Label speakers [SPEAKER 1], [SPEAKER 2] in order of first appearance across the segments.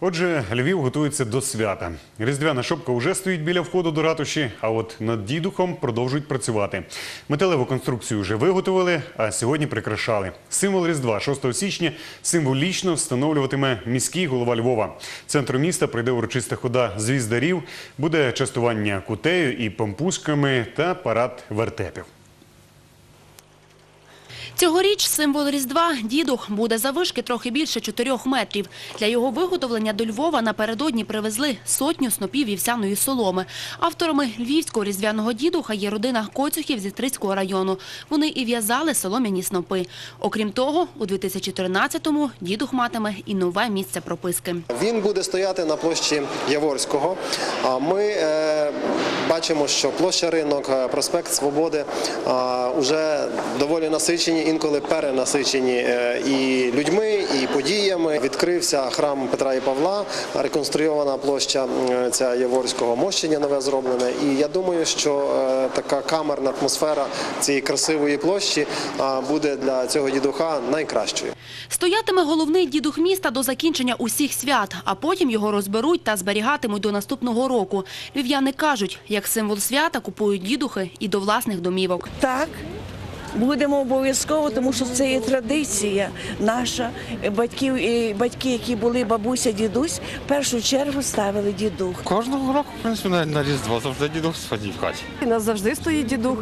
[SPEAKER 1] Отже, Львів готується до свята. Різдвяна шопка вже стоїть біля входу до ратуші, а от над дідухом продовжують працювати. Металеву конструкцію вже виготовили, а сьогодні прикрашали. Символ Різдва 6 січня символічно встановлюватиме міський голова Львова. Центру міста прийде урочиста хода звіздарів, буде частування кутею і пампушками та парад вертепів.
[SPEAKER 2] Цьогоріч символ Різдва – дідух буде завишки трохи більше 4 метрів. Для його виготовлення до Львова напередодні привезли сотню снопів вівсяної соломи. Авторами львівського різдвяного дідуха є родина Коцюхів зі Стрийського району. Вони і в'язали солом'яні снопи. Окрім того, у 2014-му дідух матиме і нове місце прописки.
[SPEAKER 3] Він буде стояти на площі Яворського. А Ми е, бачимо, що площа ринок, е, проспект Свободи вже доволі насичені, інколи перенасичені е, і людьми, і подіями. Відкрився храм Петра і Павла, реконструйована площа е, ця Яворського мощення нове зроблене. І я думаю, що е, така камерна атмосфера цієї красивої площі буде для цього дідуха найкращою.
[SPEAKER 2] Стоятиме головний дідух міста до закінчення усіх свят, а потім його розберуть та зберігатимуть до наступного року. Львів'яни кажуть, як символ свята купують дідухи і до власних домівок.
[SPEAKER 4] Так. Будемо обов'язково, тому що це є традиція наша. Батьків, і батьки, які були бабуся, дідусь, в першу чергу ставили дідух.
[SPEAKER 5] Кожного року, в принципі, на, на Різдво завжди дідух сходів в хаті.
[SPEAKER 6] У нас завжди стоїть дідух.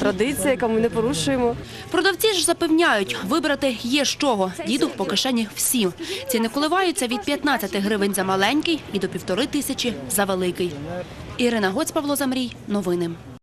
[SPEAKER 6] Традиція, яку ми не порушуємо.
[SPEAKER 2] Продавці ж запевняють, вибрати є з чого. Дідух по кишені всім. Ціни коливаються від 15 гривень за маленький і до півтори тисячі за великий. Ірина Гоць, Павло Замрій. Новини.